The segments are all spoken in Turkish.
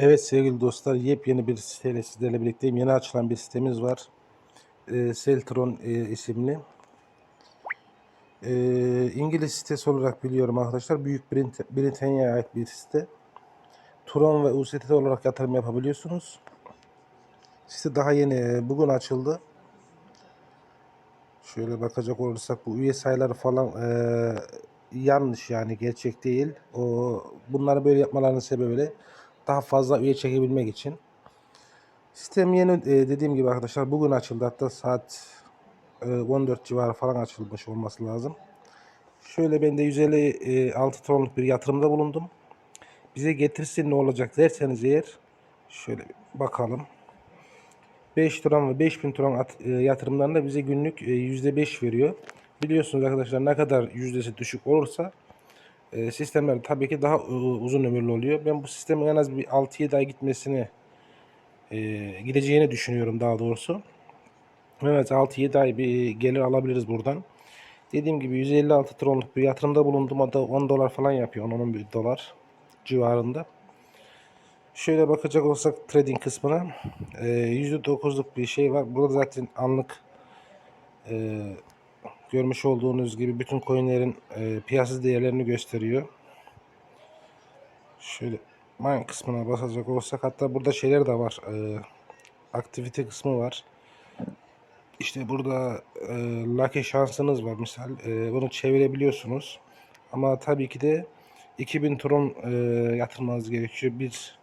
Evet sevgili dostlar yepyeni bir siteyle sizlerle birlikteyim. Yeni açılan bir sitemiz var. E, Seltron e, isimli. E, İngiliz sitesi olarak biliyorum arkadaşlar. Büyük Brit- Britanya'ya ait bir site. Tron ve USDT olarak yatırım yapabiliyorsunuz. Site daha yeni e, bugün açıldı. Şöyle bakacak olursak bu üye sayıları falan e, yanlış yani gerçek değil. O bunları böyle yapmalarının sebebi daha fazla üye çekebilmek için. Sistem yeni e, dediğim gibi arkadaşlar bugün açıldı hatta saat e, 14 civarı falan açılmış olması lazım. Şöyle ben de 156 tronluk bir yatırımda bulundum. Bize getirsin ne olacak derseniz eğer şöyle bakalım. 5 tron ve 5000 tron at, e, yatırımlarında bize günlük e, %5 veriyor. Biliyorsunuz arkadaşlar ne kadar yüzdesi düşük olursa e, sistemler tabii ki daha uzun ömürlü oluyor. Ben bu sistemin en az bir 6-7 ay gitmesini e, gideceğini düşünüyorum daha doğrusu. Evet 6-7 ay bir gelir alabiliriz buradan. Dediğim gibi 156 tronluk bir yatırımda bulundum. O da 10 dolar falan yapıyor. 10-11 dolar civarında. Şöyle bakacak olsak trading kısmına e, %9'luk bir şey var. Burada zaten anlık e, görmüş olduğunuz gibi bütün coinlerin e, piyasa değerlerini gösteriyor. Şöyle mine kısmına basacak olsak hatta burada şeyler de var. E, aktivite kısmı var. İşte burada e, lucky şansınız var misal. E, bunu çevirebiliyorsunuz. Ama tabii ki de 2000 tron e, yatırmanız gerekiyor. Bir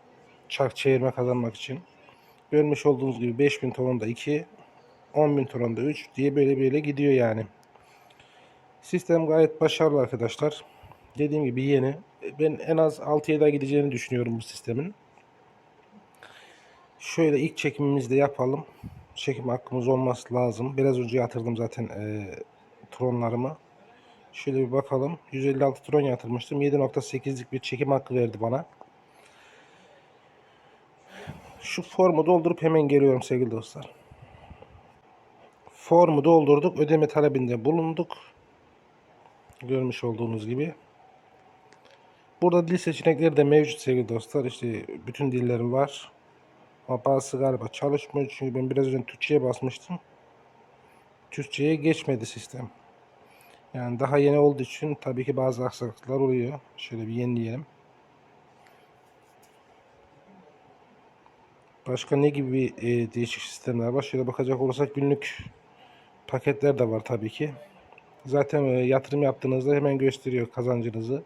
çark çevirme kazanmak için. Görmüş olduğunuz gibi 5000 tronda 2, 10.000 tronda 3 diye böyle böyle gidiyor yani. Sistem gayet başarılı arkadaşlar. Dediğim gibi yeni. Ben en az 6-7 ay gideceğini düşünüyorum bu sistemin. Şöyle ilk çekimimizi de yapalım. Çekim hakkımız olması lazım. Biraz önce yatırdım zaten e, tronlarımı. Şöyle bir bakalım. 156 tron yatırmıştım. 7.8'lik bir çekim hakkı verdi bana. Şu formu doldurup hemen geliyorum sevgili dostlar. Formu doldurduk. Ödeme talebinde bulunduk. Görmüş olduğunuz gibi. Burada dil seçenekleri de mevcut sevgili dostlar. İşte bütün dillerim var. Ama bazısı galiba çalışmıyor. Çünkü ben biraz önce Türkçe'ye basmıştım. Türkçe'ye geçmedi sistem. Yani daha yeni olduğu için tabii ki bazı aksaklıklar oluyor. Şöyle bir yenileyelim. Başka ne gibi e, değişik sistemler var? Şöyle bakacak olursak günlük paketler de var tabii ki. Zaten e, yatırım yaptığınızda hemen gösteriyor kazancınızı.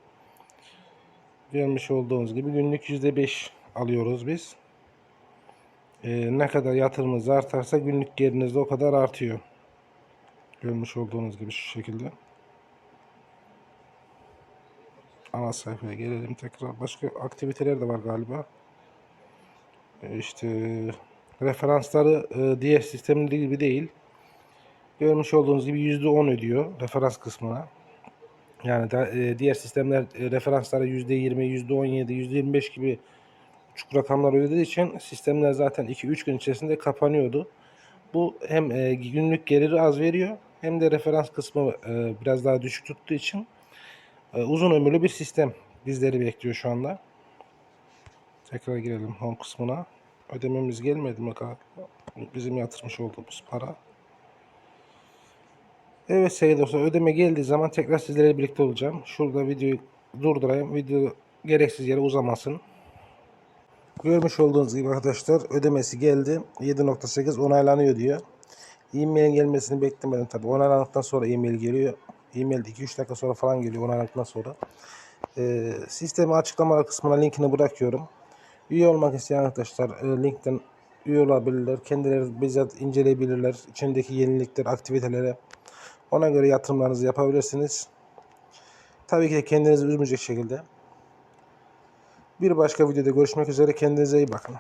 Görmüş olduğunuz gibi günlük %5 alıyoruz biz. E, ne kadar yatırımınız artarsa günlük geliriniz de o kadar artıyor. Görmüş olduğunuz gibi şu şekilde. Ana sayfaya gelelim tekrar. Başka aktiviteler de var galiba. E, İşte referansları e, diğer sistemleri gibi değil. Görmüş olduğunuz gibi %10 ödüyor referans kısmına. Yani e, diğer sistemler e, referanslara %20, %17, %25 gibi uçuk rakamlar ödediği için sistemler zaten 2-3 gün içerisinde kapanıyordu. Bu hem e, günlük geliri az veriyor hem de referans kısmı e, biraz daha düşük tuttuğu için uzun ömürlü bir sistem bizleri bekliyor şu anda. Tekrar girelim home kısmına. Ödememiz gelmedi mi? Bizim yatırmış olduğumuz para. Evet sevgili dostlar ödeme geldiği zaman tekrar sizlerle birlikte olacağım. Şurada videoyu durdurayım. Video gereksiz yere uzamasın. Görmüş olduğunuz gibi arkadaşlar ödemesi geldi. 7.8 onaylanıyor diyor. E-mailin gelmesini beklemedim tabi. Onaylandıktan sonra e-mail geliyor. E-mail 2-3 dakika sonra falan geliyor onaylandıktan sonra. Ee, sistemi açıklama kısmına linkini bırakıyorum. Üye olmak isteyen arkadaşlar e, linkten üye olabilirler. Kendileri bizzat inceleyebilirler. İçindeki yenilikler, aktivitelere. Ona göre yatırımlarınızı yapabilirsiniz. Tabii ki de kendinizi üzmeyecek şekilde. Bir başka videoda görüşmek üzere. Kendinize iyi bakın.